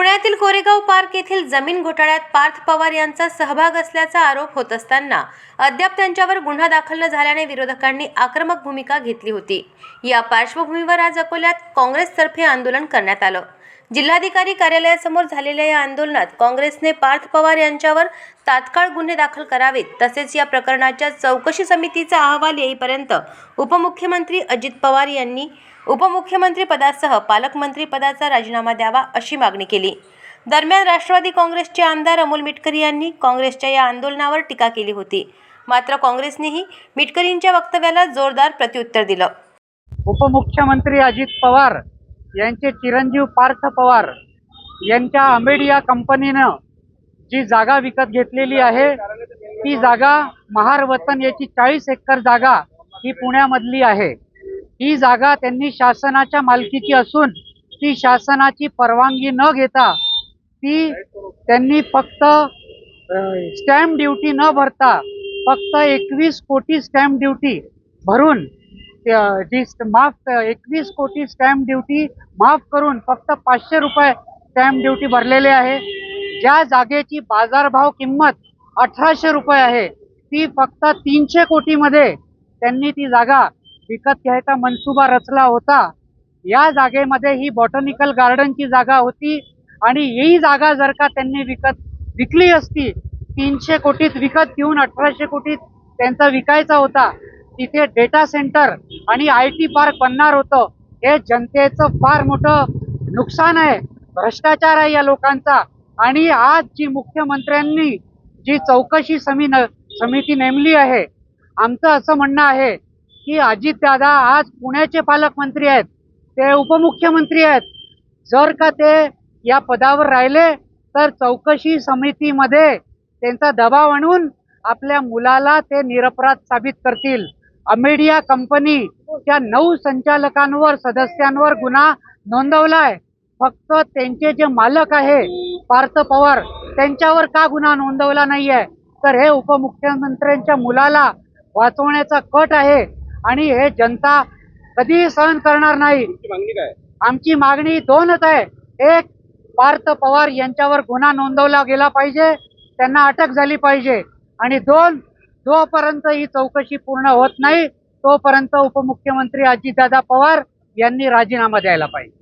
पुण्यातील कोरेगाव पार्क येथील जमीन घोटाळ्यात पार्थ पवार यांचा सहभाग असल्याचा आरोप होत असताना अद्याप त्यांच्यावर गुन्हा दाखल न झाल्याने विरोधकांनी आक्रमक भूमिका घेतली होती. या पार्श्वभूमीवर आज अकोल्यात काँग्रेसतर्फे आंदोलन करण्यात आलं. जिल्हाधिकारी कार्यालयासमोर झालेल्या या आंदोलनात काँग्रेसने पार्थ पवार यांच्यावर तात्काळ गुन्हे दाखल करावेत तसेच या प्रकरणाच्या चौकशी समितीचा अहवाल येईपर्यंत उपमुख्यमंत्री अजित पवार यांनी उपमुख्यमंत्री पदासह पालकमंत्री पदाचा राजीनामा द्यावा अशी मागणी केली. दरम्यान राष्ट्रवादी काँग्रेसचे आमदार अमोल मिटकरी यांनी काँग्रेसच्या या आंदोलनावर टीका केली होती. मात्र काँग्रेसनेही मिटकरींच्या वक्तव्याला जोरदार प्रत्युत्तर दिलं. उपमुख्यमंत्री अजित पवार यांचे चिरंजीव पार्थ पवार यांच्या अमेडिया कंपनीनं जी जागा विकत घेतलेली आहे ती जागा महार वतन याची चाळीस एकर जागा ही पुण्यामधली आहे. ही जागा त्यांनी शासनाच्या मालकीची असून ती शासनाची परवानगी न घेता ती त्यांनी फक्त स्टॅम्प ड्युटी न भरता फक्त एकवीस कोटी स्टॅम्प ड्युटी भरून जी माफ एकवीस कोटी स्टॅम्प ड्युटी माफ करून फक्त पाचशे रुपये स्टॅम्प ड्युटी भरलेले आहे. ज्या जागेची बाजारभाव किंमत अठराशे रुपये आहे ती फक्त तीनशे कोटीमध्ये त्यांनी ती जागा विकत घ्यायचा मनसुबा रचला होता. या जागेमध्ये ही बॉटनिकल गार्डनची जागा होती आणि ही जागा जर का त्यांनी विकत विकली असती तीनशे कोटीत विकत घेऊन अठराशे कोटीत त्यांचा विकायचा होता तिथे डेटा सेंटर आणि आय टी पार्क बनणार होतं. हे जनतेचं फार मोठं नुकसान आहे. भ्रष्टाचार आहे या लोकांचा. आणि आज जी मुख्यमंत्र्यांनी जी चौकशी समी समिती नेमली आहे आमचं असं म्हणणं आहे की अजितदादा आज पुण्याचे पालकमंत्री आहेत ते उपमुख्यमंत्री आहेत. जर का ते या पदावर राहिले तर चौकशी समितीमध्ये त्यांचा दबाव आणून आपल्या मुलाला ते निरपराध साबित करतील. अमेडिया कंपनी त्या नऊ संचालकांवर सदस्यांवर गुन्हा नोंदवलाय. फक्त त्यांचे जे मालक आहे पार्थ पवार त्यांच्यावर का गुन्हा नोंदवला नाहीये? तर हे उपमुख्यमंत्र्यांच्या मुलाला वाचवण्याचा कट आहे आणि हे जनता कधीही सहन करणार नाही. आमची मागणी दोनच आहे. एक पार्थ पवार यांच्यावर गुन्हा नोंदवला गेला पाहिजे त्यांना अटक झाली पाहिजे. आणि दोन जोपर्यंत ही चौकशी पूर्ण होत नाही तोपर्यंत उपमुख्यमंत्री अजितदादा पवार यांनी राजीनामा द्यायला पाहिजे.